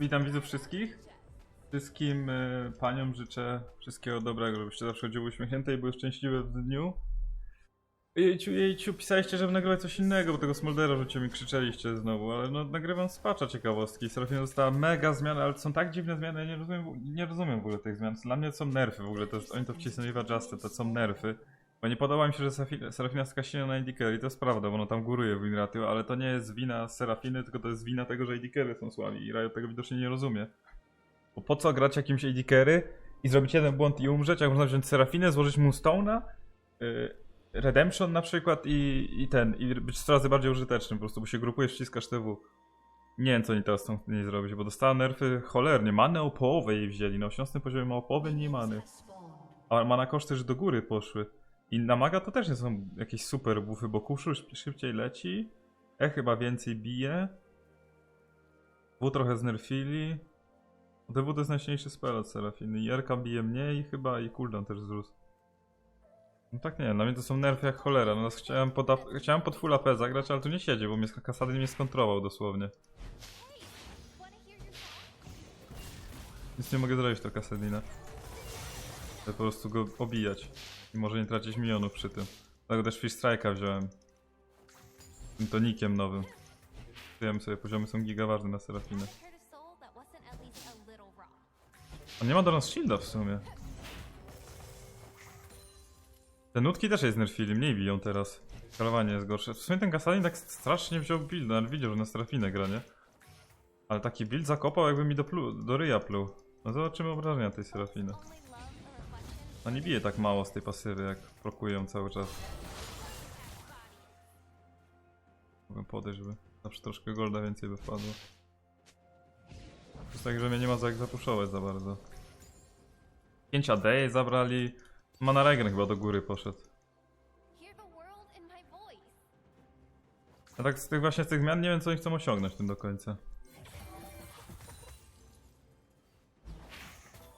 Witam widzów wszystkich. Wszystkim e, paniom życzę wszystkiego dobrego, żebyście zawsze chodziły uśmiechnięte i były szczęśliwe w dniu. Jejciu, jejciu, pisaliście, żeby nagrywać coś innego, bo tego Smoldera rzucie mi krzyczeliście znowu, ale no nagrywam z patcha ciekawostki. Serafina dostała mega zmiany, ale są tak dziwne zmiany, ja nie rozumiem, nie rozumiem w ogóle tych zmian. Dla mnie są nerfy w ogóle, to oni to wcisnęli w Adjusted, to są nerfy. Bo nie podoba mi się, że Serafi- Serafina skasiła na Carry, to jest prawda, bo ono tam góruje w Inratio, ale to nie jest wina Serafiny, tylko to jest wina tego, że Carry są słabi i Riot tego widocznie nie rozumie. Bo po co grać jakimś Carry i zrobić jeden błąd i umrzeć, jak można wziąć Serafinę, złożyć Moonstone'a, yy, Redemption na przykład i, i ten, i być coraz bardziej użytecznym po prostu, bo się grupujesz, ściskasz TW. Nie wiem, co oni teraz chcą nie zrobić, bo dostała nerfy cholernie. Manę o połowę jej wzięli, na 18 poziomie ma o połowę mniej many. A mana koszty też do góry poszły. I na maga to też nie są jakieś super buffy, bo kuszu szybciej- leci, E chyba więcej bije, W trochę znerfili. DW to jest najsilniejszy spell od Serafiny i RK bije mniej chyba i cooldown też wzrósł. No tak nie, dla mnie to są nerfy jak cholera. No, chciałem, pod, chciałem pod full AP zagrać, ale tu nie siedzi, bo mnie Kasady mnie skontrował dosłownie. Nic nie mogę zrobić to Kasadina. Chcę po prostu go obijać. I może nie tracić milionów przy tym. Dlatego też Fish Strike'a wziąłem. Tym tonikiem nowym. Wiem sobie, poziomy są giga ważne na Serafinę. On nie ma do nas shielda w sumie. Te nutki też jest nerfili, mniej biją teraz. Skalowanie jest gorsze. W sumie ten Kasadin tak strasznie wziął build, ale widział, że na Serafinę gra, nie? Ale taki build zakopał jakby mi do, plu, do ryja pluł. No zobaczymy obrażenia tej Serafiny. A nie bije tak mało z tej pasywy, jak prokują cały czas. Mogę podejść, żeby zawsze troszkę golda więcej by wpadło. To jest tak, że mnie nie ma za jak zapuszować za bardzo. 5 AD zabrali. Mana Regen chyba do góry poszedł. A tak z tych właśnie z tych zmian nie wiem co oni chcą osiągnąć tym do końca.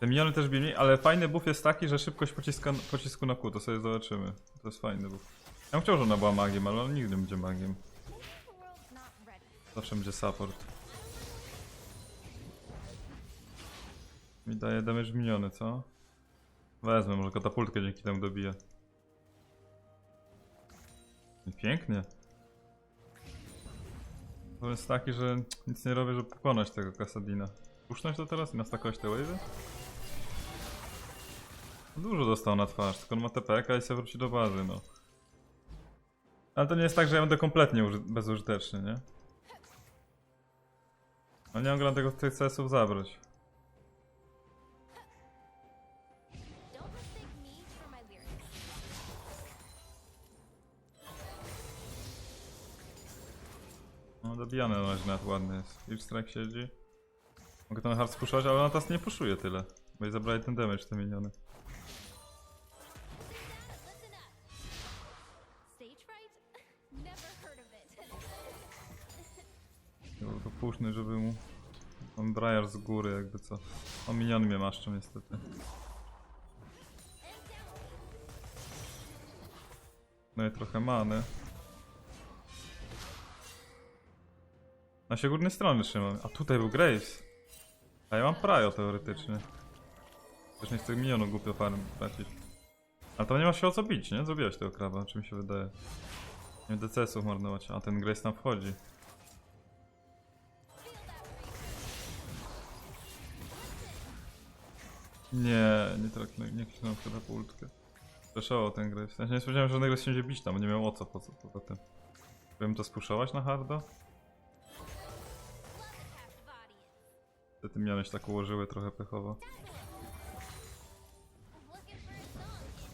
Te miniony też bili, ale fajny buff jest taki, że szybkość pociska, pocisku na Q, to sobie zobaczymy. To jest fajny buff. Ja bym chciał, że ona była magiem, ale on nigdy będzie magiem. Zawsze będzie support. Mi daje damage miniony, co? Wezmę, może katapultkę dzięki temu dobiję. Pięknie. To jest taki, że nic nie robię, żeby pokonać tego Kasadina. Puszczać to teraz i nastakować te wave'y? Dużo dostał na twarz, tylko on ma TPK i sobie wróci do bazy, no. Ale to nie jest tak, że ja będę kompletnie uży- bezużyteczny, nie? No nie gra tego tych CS-ów zabrać. No dobijany na razie nawet ładny jest. Deep Strike siedzi. Mogę ten hard spuszować, ale ona teraz nie puszuje tyle. Bo jej zabrali ten damage te miniony. Puszny, żeby mu... On Briar z góry jakby co. O miniony mnie maszczą niestety. No i trochę many. Na się górnej strony trzymam. A tutaj był Graves. A ja mam Prajo teoretycznie. Też nie chcę minionu głupio farm tracić. Ale to nie ma się o co bić, nie? Zrobiłeś tego krawa, czy mi się wydaje. Nie DCS-ów marnować. A ten Graves tam wchodzi. Nie, nie traknę, nie kliknąłem w katapultkę. Przeszało ten Graves. Ja się nie spodziewałem, że Graves się będzie bić tam, nie miał o co po co poza tym. Chciałbym to spuszować na hardo? Te ty miałeś tak ułożyły trochę pechowo.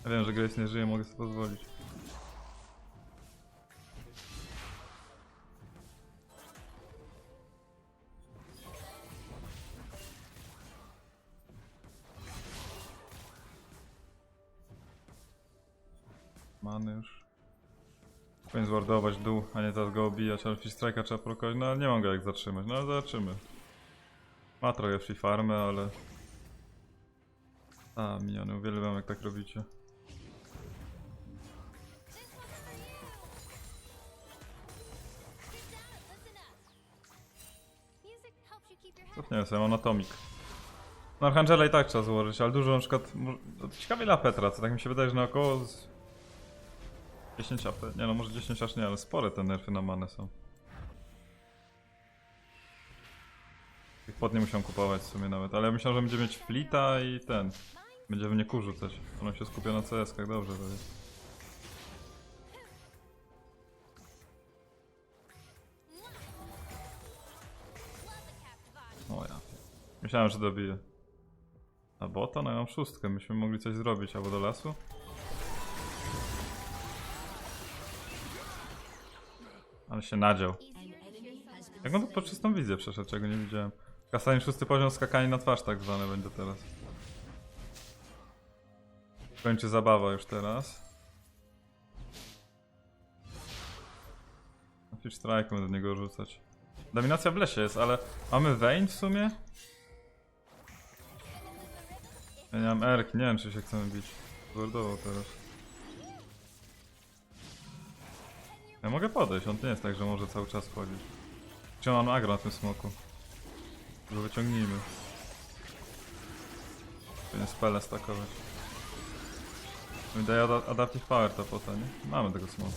Ja wiem, że Grace nie żyje, mogę sobie pozwolić. Zwardować dół, a nie teraz go obijać, ale Fish Strike'a trzeba prokować. No ale nie mam go jak zatrzymać, no ale zobaczymy. Ma trochę free farmy, ale... A, miniony, uwielbiam jak tak robicie. Cofnę sobie, mam Atomik. No Archangela i tak trzeba złożyć, ale dużo na przykład... no, Ciekawie dla Petra, co tak mi się wydaje, że na około... Z... 10 AP, nie no może 10 aż nie, ale spore te nerfy na manę są. Tych pod nie musiał kupować w sumie nawet, ale ja myślałem, że będzie mieć flita i ten. Będzie w nie kurzu coś. Ono się skupia na CS-kach, dobrze to jest. O ja. Myślałem, że dobiję. A bota? No ja mam szóstkę, myśmy mogli coś zrobić, albo do lasu? Ale się nadział. Jak on to po czystą wizję przeszedł, czego nie widziałem. Kasanin szósty poziom, skakanie na twarz tak zwane będzie teraz. Kończy zabawa już teraz. Fish Strike będę do niego rzucać. Dominacja w lesie jest, ale mamy Vayne w sumie? Ja nie mam Erk, nie wiem czy się chcemy bić. Zordował teraz. Ja mogę podejść, on nie jest tak, że może cały czas chodzić. Mam agro na tym smoku? Go wyciągnijmy. To nie spele stakować. Mi daje ada Adaptive Power to potem, nie? Mamy tego smoka.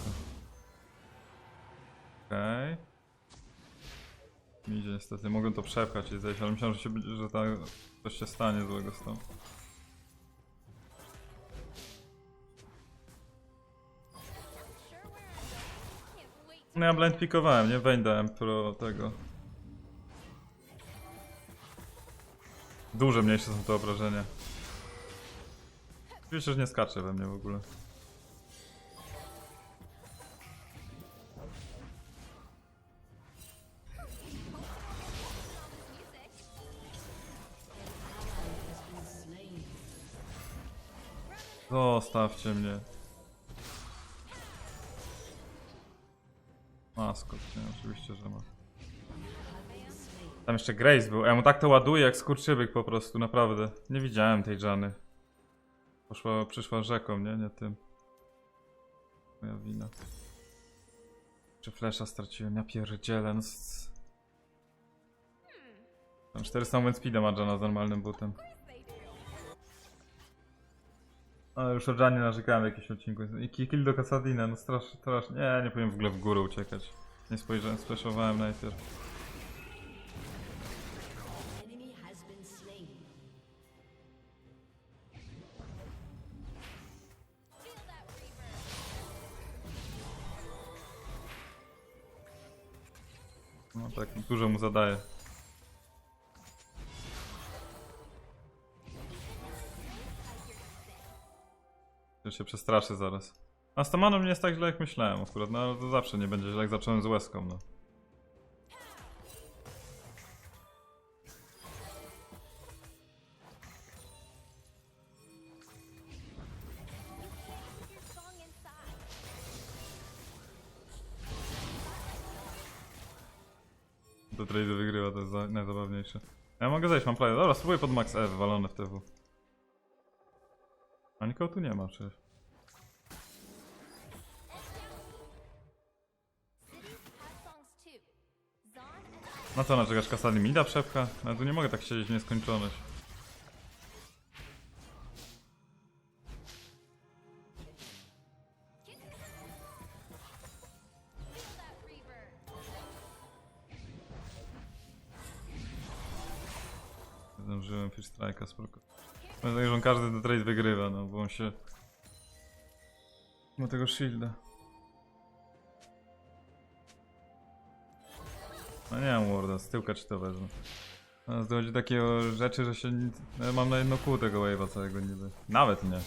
Okej. Okay. Idzie niestety, mogłem to przepchać i zejść, ale myślałem, że, się, że ta, coś się stanie złego z tą. Ja blind pikowałem, nie? Dałem pro tego. Duże mniejsze są te obrażenia. Oczywiście, że nie skacze we mnie w ogóle. Zostawcie mnie. Maskot, nie, oczywiście, że ma. Tam jeszcze Grace był. Ja mu tak to ładuje jak skurczybyk po prostu, naprawdę. Nie widziałem tej Jany. Poszła, przyszła rzeką, nie? Nie tym. Moja wina. Czy flesza straciłem? Ja pierdzielę, no... Tam 400 moment speeda ma Jana z normalnym butem. Ale już o Janie narzekałem w jakimś odcinku. I ki- kill do Kasadina, no strasznie, strasznie. Nie, nie powinien w ogóle w górę uciekać. Nie spojrzałem, splashowałem najpierw. No tak, dużo mu zadaje. Już się przestraszy zaraz. A z Tomaną nie jest tak źle jak myślałem akurat, no ale to zawsze nie będzie źle jak zacząłem z łezką, no. Do trade wygrywa, to jest za, najzabawniejsze. Ja mogę zejść, mam prawie. Dobra, spróbuję pod max F, walone w TW. Nikogo tu nie ma przecież. Na co naczekasz? Kasali mi da przepcha? Ja tu nie mogę tak siedzieć w nieskończoność. Zdążyłem Fish Strike'a, spoko. Nadzieję, że on każdy ten trade wygrywa, no bo on się... Ma tego shielda. No nie mam warda, z tyłka czy to wezmę. Teraz dochodzi do takiego rzeczy, że się... nic- ja mam na jedno kół tego wave'a całego niby. Nawet nie.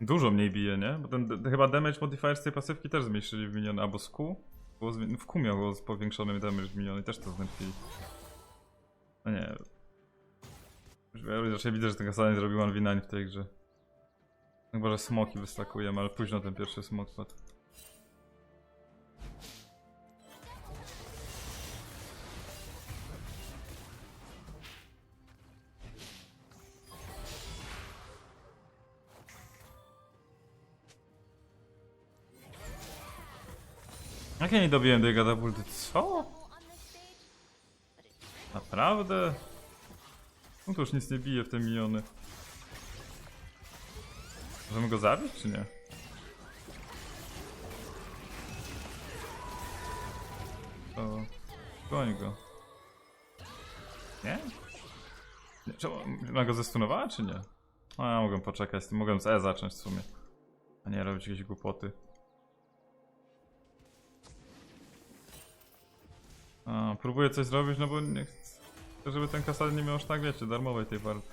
Dużo mniej bije, nie? Bo ten chyba damage modifier z tej pasywki też zmniejszyli w miniony, albo z Q. Było w Q miało powiększony damage w miniony, też to znerfili. No nie. Raczej widzę, że ten Kasanie zrobił 1v9 w tej grze. Chyba, że smoki wystakujemy, ale późno ten pierwszy smok padł. Jak ja nie dobiłem tej gadapulty? Co? Naprawdę? No to już nic nie bije w te miniony. Możemy go zabić, czy nie? To... Goń go. Nie? nie czemu? Ona go zestunowała, czy nie? No ja mogę poczekać mogłem z E zacząć w sumie. A nie robić jakieś głupoty. A, próbuję coś zrobić, no bo nie chcę, żeby ten kasal nie miał tak, wiecie, darmowej tej walki.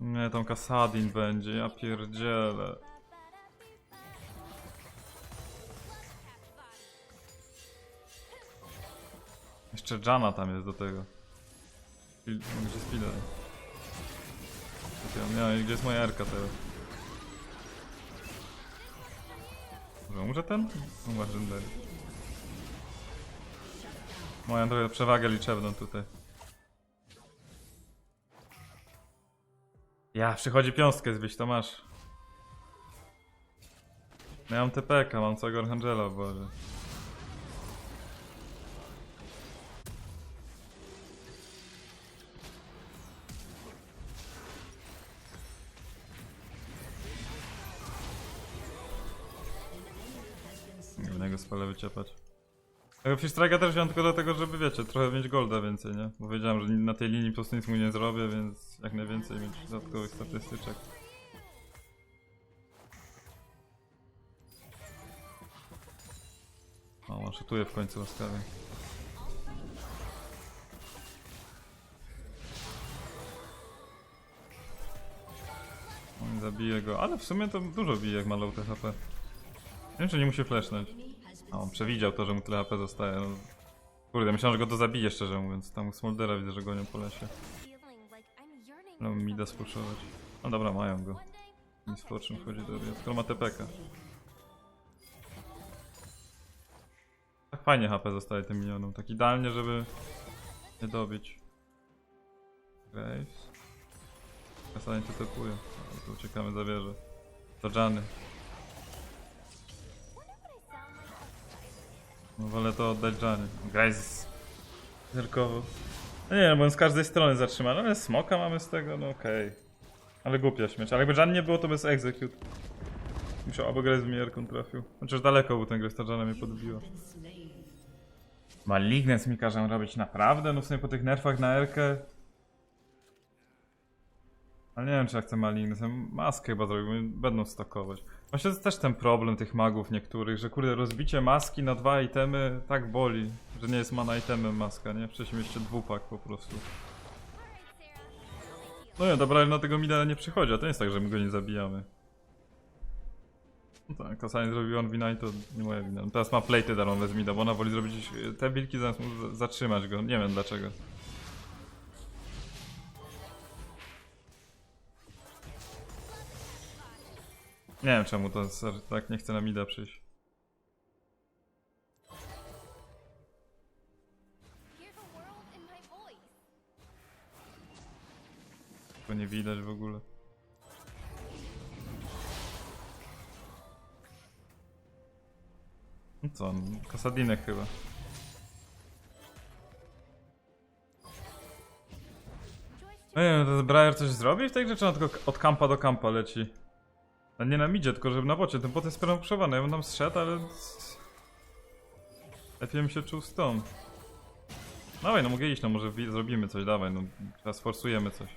Nie, tą kasadin będzie, ja pierdzielę. Jeszcze Jana tam jest do tego. Spil- Gdzie spilę? Ja miałem, gdzie jest moja Erka teraz? Może umrze ten? Legendary. Mają trochę przewagę liczebną tutaj. Ja, przychodzi piąstkę zbić, to masz. Miałem TPK, mam całego Archangela, Boże. Nie będę go spalę wyciepać. Tego Fistrike'a też wziąłem tylko dlatego, żeby wiecie, trochę mieć golda więcej, nie? Bo wiedziałem, że na tej linii po prostu nic mu nie zrobię, więc jak najwięcej mieć dodatkowych statystyczek. O, on szutuje w końcu łaskawie. On zabije go, ale w sumie to dużo bije jak ma low THP. Nie wiem czy nie musi flashnąć. A on przewidział to, że mu tyle HP zostaje. No. Kurde, myślałem, że go to zabije szczerze mówiąc. Tam Smoldera widzę, że gonią po lesie. No mi da spuszować. No dobra, mają go. Nic po czym chodzi do Skoro ma TPK. Tak fajnie HP zostaje tym minionom. Tak idealnie, żeby nie dobić. Graves. Kasanie to tepuje. No, to uciekamy za wieżę. Do Jany. Wolę to oddać Janie. Graves. Zerkowo. No nie, bo on z każdej strony zatrzyma. No ale smoka mamy z tego, no okej. Ale głupia śmieć. Ale jakby Jan nie było, to bez execute. Musiał albo grać z Mierką trafił. Chociaż daleko był ten grę, Jana mnie podbiła. Malignance mi każą robić naprawdę? No w sumie po tych nerfach na Erkę. Ale nie wiem czy ja chcę Malignance. Maskę chyba zrobił, będą stakować. Właśnie to jest też ten problem tych magów niektórych, że kurde rozbicie maski na dwa itemy tak boli, że nie jest mana itemem maska, nie? Wcześniej mieliście dwupak po prostu. No nie, dobra, ale na tego mida nie przychodzi, a to nie jest tak, że my go nie zabijamy. No tak, Kasanie zrobił on wina i to nie moja wina. No teraz ma platy darmowe z mida, bo ona woli zrobić te wilki zamiast zatrzymać go. Nie wiem dlaczego. Nie wiem czemu to tak nie chce na mida przyjść. To nie widać w ogóle. No co, on, Kasadinek chyba. No nie wiem, to Briar coś zrobi w tej grze, czy on tylko od kampa do kampa leci? A nie na midzie, tylko żeby na bocie, ten bot jest spuszowany, ja bym tam zszedł, ale... Lepiej bym się czuł stąd. Dawaj, no mogę iść, no może zrobimy coś, dawaj, no teraz sforsujemy coś.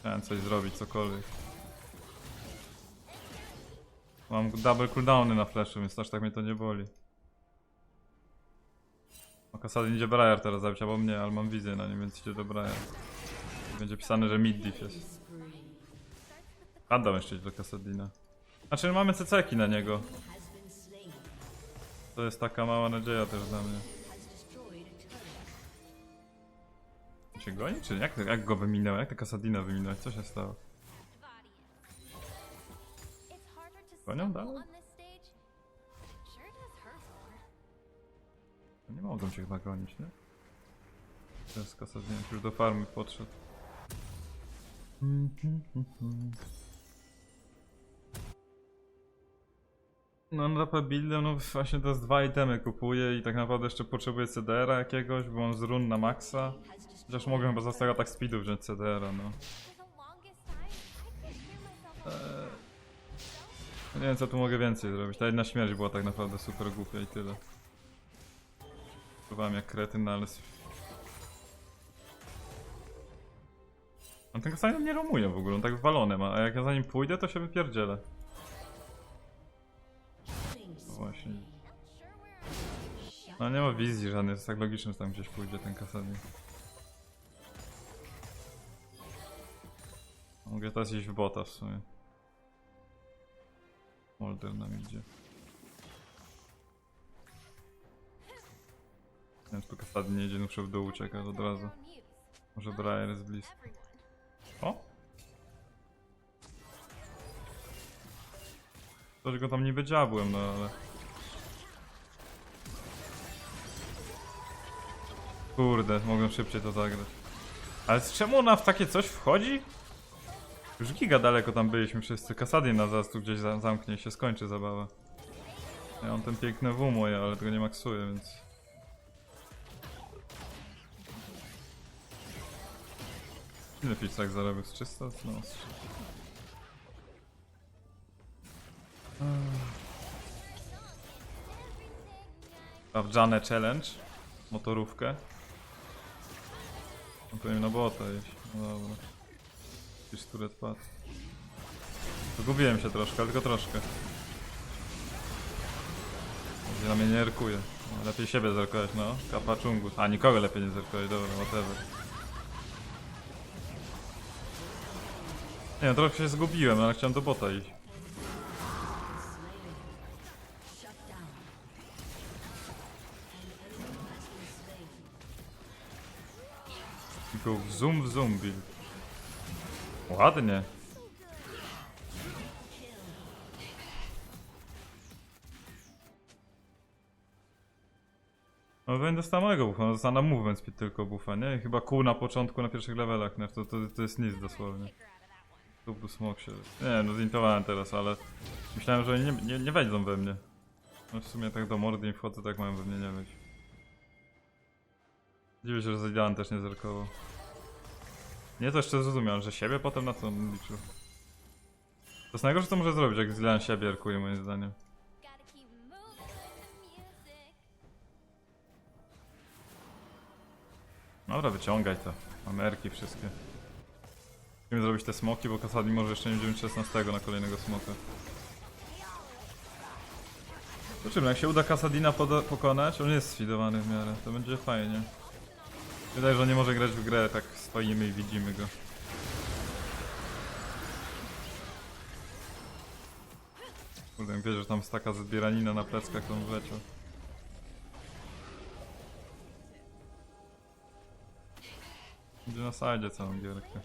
Chciałem coś zrobić, cokolwiek. Mam double cooldowny na flashu, więc aż tak mnie to nie boli. Kasadin idzie Briar teraz zabić, albo mnie, ale mam wizję na nim, więc idzie do Briar. Będzie pisane, że mid diff jest. Oddam jeszcze iść do Kasadina. Znaczy mamy CC-ki na niego. To jest taka mała nadzieja też dla mnie. Się goni? Czy jak, jak go wyminęło? Jak ta Kasadina wyminęła? Co się stało? Gonią dalej? Nie mogą cię chyba gonić, nie? Teraz Kasadin już do farmy podszedł. No na AP buildę, no właśnie teraz dwa itemy kupuję i tak naprawdę jeszcze potrzebuję CDR-a jakiegoś, bo mam z run na maksa. Chociaż mogę chyba za tego tak speedu wziąć CDR-a, no. Nie wiem co tu mogę więcej zrobić. Ta jedna śmierć była tak naprawdę super głupia i tyle. Próbowałem jak kretyn, no ale... On ten kasajn nie romuje w ogóle, on tak wywalone ma, a jak ja za nim pójdę, to się wypierdzielę. No właśnie. No nie ma wizji żadnej, jest tak logiczne, że tam gdzieś pójdzie ten kasadin. Mogę teraz iść w bota w sumie. Molder nam idzie. Nie wiem, czy tu kasadin nie idzie, muszę w dół uciekać od razu. Może Briar jest blisko. O! Że go tam niby dziabłem, no ale... Kurde, mogłem szybciej to zagrać. Ale z czemu ona w takie coś wchodzi? Już giga daleko tam byliśmy wszyscy. Kasadin nas zaraz tu gdzieś za zamknie się skończy zabawa. Ja mam ten piękny W moje, ale tego nie maksuję, więc... Ile tak zarobił? Z 300? No, z 300. Sprawdzane challenge. Motorówkę. No to na bota iść. No dobra. Jakiś turet padł. Zgubiłem się troszkę, tylko troszkę. Na mnie nie erkuje. No, lepiej siebie zerkować, no. Kapa czungu. A, nikogo lepiej nie zerkować, dobra, whatever. Nie no, trochę się zgubiłem, ale chciałem do bota iść. Tylko w zoom w zoom build. Ładnie. No dostał mojego buffa, no dostał na movement speed tylko buffa, nie? I chyba kół na początku, na pierwszych levelach, nie? To, to, to jest nic dosłownie. Tu był smok się... Nie no, zintowałem teraz, ale... Myślałem, że nie, nie, nie wejdą we mnie. No w sumie tak do mordy im wchodzę, tak mają we mnie nie wejść. Dziwię się, że Zidane też nie zerkował. Nie, to jeszcze zrozumiałem, że siebie potem na co on liczył. To jest najgorsze, co może zrobić, jak Zilan siebie erkuje, moim zdaniem. Dobra, wyciągaj to. Mamy erki wszystkie. Musimy zrobić te smoki, bo Kasadi może jeszcze nie wziąć 16 na kolejnego smoka. Zobaczymy, jak się uda Kasadina pokonać, on jest sfidowany w miarę, to będzie fajnie. Wydaje, że on nie może grać w grę, tak stoimy i widzimy go. Kurde, wiesz, że tam jest taka zbieranina na pleckach, on wleciał. Będzie na sajdzie całą gierkę.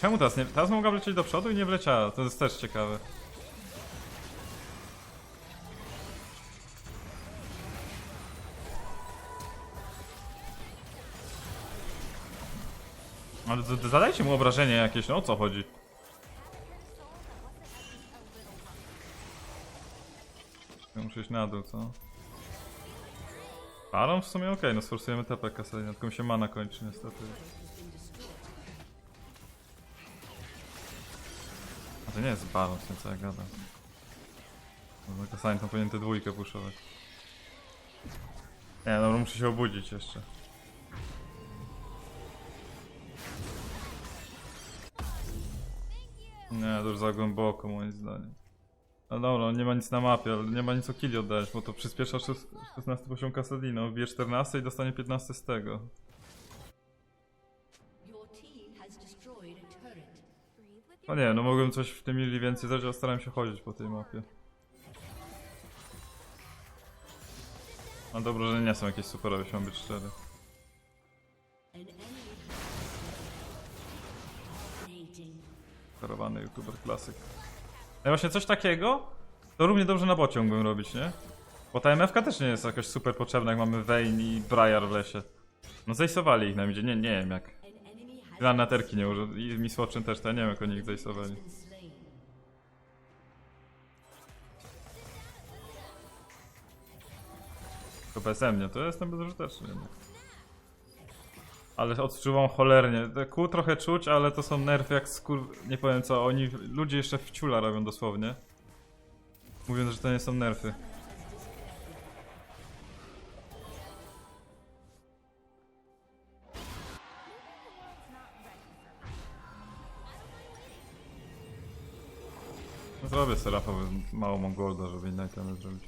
Czemu teraz nie... Teraz mogła wlecieć do przodu i nie wleciała, to jest też ciekawe. Ale zadajcie mu obrażenie jakieś, no o co chodzi? Ja muszę iść na dół, co? Baron w sumie okej, no sforsujemy TP kasadina, tylko mi się mana kończy niestety. To nie jest z tym co ja gadam. No kasadin tam powinien tę dwójkę puszować. Nie, no muszę się obudzić jeszcze. Nie, to już za głęboko moim zdaniem. No dobra, nie ma nic na mapie, ale nie ma nic o killi oddać, bo to przyspiesza szes- 16 poziom Kasadino, wbije 14 i dostanie 15 z tego. No nie, no mogłem coś w tym mili więcej zrobić, ale starałem się chodzić po tej mapie. No dobra, że nie są jakieś superowe, jeśli mam być szczery. Karowany youtuber klasyk. No właśnie coś takiego, to równie dobrze na bocie mógłbym robić, nie? Bo ta MFK też nie jest jakoś super potrzebna, jak mamy Vayne i Briar w lesie. No zejsowali ich nam idzie, nie, nie wiem jak. Granaterki nie użył. I Misłoczyn też, to nie wiem jak oni ich zajsowali. been slain. To PSM nie, to jestem bezużyteczny jednak. Ale odczuwam cholernie. Te Kół trochę czuć, ale to są nerwy jak skur... Nie powiem co, oni... Ludzie jeszcze w ciula robią dosłownie. Mówiąc, że to nie są nerfy. No Zrobię serafowy mało mam golda, żeby inne itemy zrobić.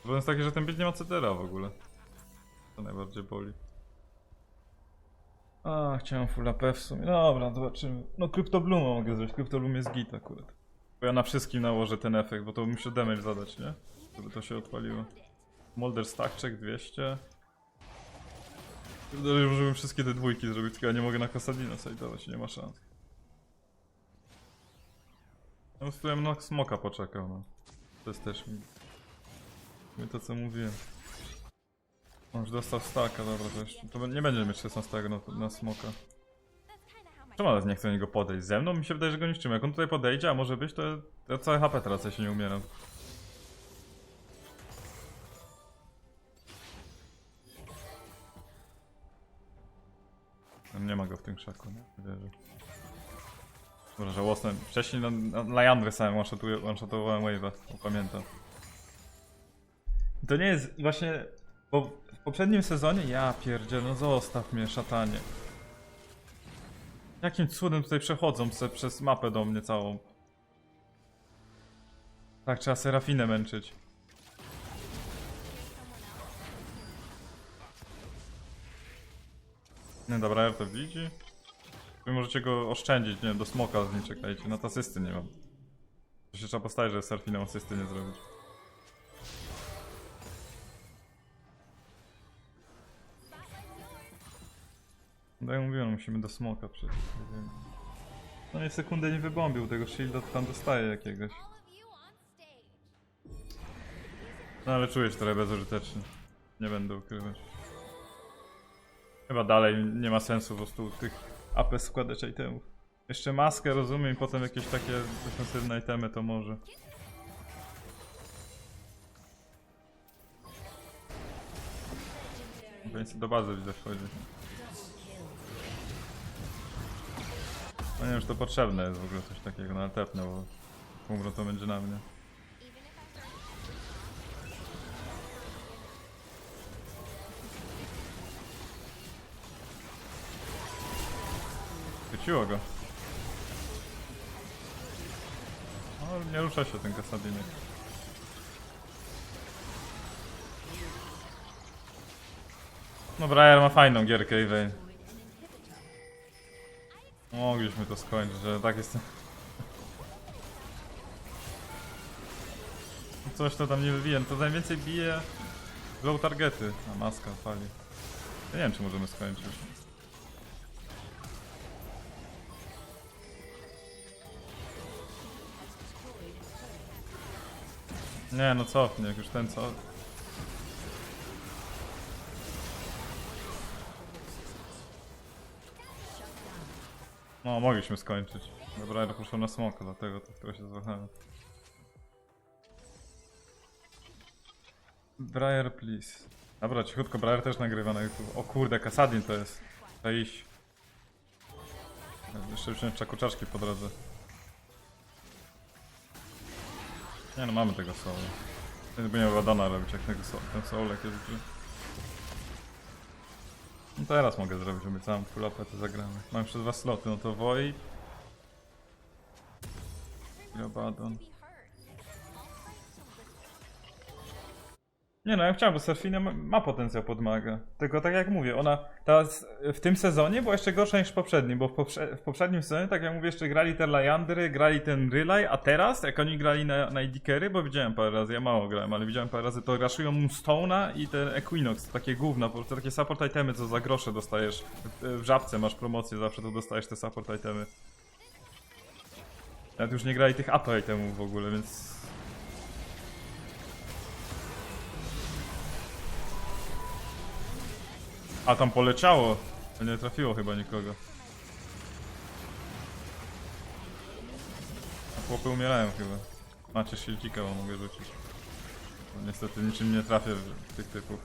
Problem jest taki, że ten bieg nie ma CTR w ogóle. To najbardziej boli. A, chciałem full AP w sumie. Dobra, zobaczymy. No Cryptobluma mogę zrobić. Cryptoblum jest git akurat. Bo ja na wszystkim nałożę ten efekt, bo to muszę damage zadać, nie? Żeby to się odpaliło. Molder stack check 200. Pierdolę, Możemy wszystkie te dwójki zrobić, tylko ja nie mogę na Kasadina sajdować, nie ma szans. No ja bym na smoka poczekał, no. To jest też mi. mi to co mówiłem. On już dostał staka, dobra, to jeszcze. To nie będzie mieć 16 na, na smoka. Czemu nawet nie chce niego podejść? Ze mną mi się wydaje, że go niszczymy. Jak on tutaj podejdzie, a może być, to ja całe HP ja się nie umieram. Nie ma go w tym krzaku? Nie wierzę. Dobra, żałosne. Wcześniej na, na, na Jandrę samym one-shotowałem wave'a, pamiętam. To nie jest właśnie... Bo w poprzednim sezonie... Ja pierdzie, no zostaw mnie, szatanie. Jakim cudem tutaj przechodzą se przez mapę do mnie całą? Tak, trzeba Serafinę męczyć. Nie, dobra, ja to widzi. Wy możecie go oszczędzić, nie wiem, do smoka z nim czekajcie. Na to asysty nie mam. To się trzeba postawić, że Serfiną asysty nie zrobić. No jak mówiłem, musimy do smoka wiem. No nie sekundę nie wybombił tego shielda, to tam dostaje jakiegoś. No ale czuję się trochę bezużyteczny. Nie będę ukrywać. Chyba dalej nie ma sensu po prostu tych AP składać itemów. Jeszcze maskę rozumiem potem jakieś takie defensywne itemy to może. Więc do bazy widzę wchodzi. No nie wiem, czy to potrzebne jest w ogóle coś takiego, no ale tepnę, bo umrą to będzie na mnie. Chwyciło go. No, nie rusza się ten kasadinek. No Briar ma fajną gierkę i Vayne. Mogliśmy to skończyć, że tak jest. Coś to tam nie wybije, to najwięcej bije low targety, a maska fali. Ja nie wiem czy możemy skończyć. Nie no cofnie, jak już ten co. No, mogliśmy skończyć. Dobra, ja poszłem na smoka, dlatego to trochę się zwahałem. Briar, please. Dobra, cichutko, Briar też nagrywa na YouTube. O kurde, Kasadin to jest. Trzeba iść. Jeszcze wziąć czakuczaczki po drodze. Nie no, mamy tego soul. Więc będziemy Wadana robić, jak tego soul, ten soulek jest gdzie. No teraz mogę zrobić, obiecałem full AP, to zagramy. Mam jeszcze dwa sloty, no to Void. I Nie no, ja chciałem, bo Serfina ma, ma potencjał pod maga. Tylko tak jak mówię, ona teraz w tym sezonie była jeszcze gorsza niż w poprzednim, bo w, poprze w poprzednim sezonie, tak jak mówię, jeszcze grali te Liandry, grali ten Rylaj, a teraz, jak oni grali na, na Idikery, bo widziałem parę razy, ja mało grałem, ale widziałem parę razy, to raszują Moonstone'a i ten Equinox, takie gówna, po prostu takie support itemy, co za grosze dostajesz. W, w żabce masz promocję, zawsze to dostajesz te support itemy. Nawet już nie grali tych AP itemów w ogóle, więc A tam poleciało. Nie trafiło chyba nikogo. A chłopy umierają chyba. Macie silcika, bo mogę rzucić. No, niestety niczym nie trafię w tych typów.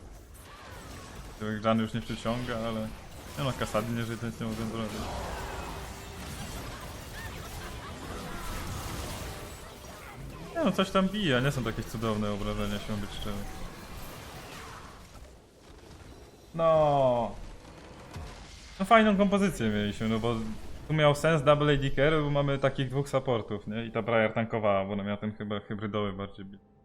Tych Grzany już nie przyciąga, ale... Nie no, kasady nie żyje, nic nie mogę zrobić. Nie no, coś tam bije, nie są takie cudowne obrażenia, się być szczery. No. No fajną kompozycję mieliśmy, no bo tu miał sens double AD carry, bo mamy takich dwóch supportów, nie? I ta Briar tankowała, bo ona miała ten chyba hybrydowy bardziej bit.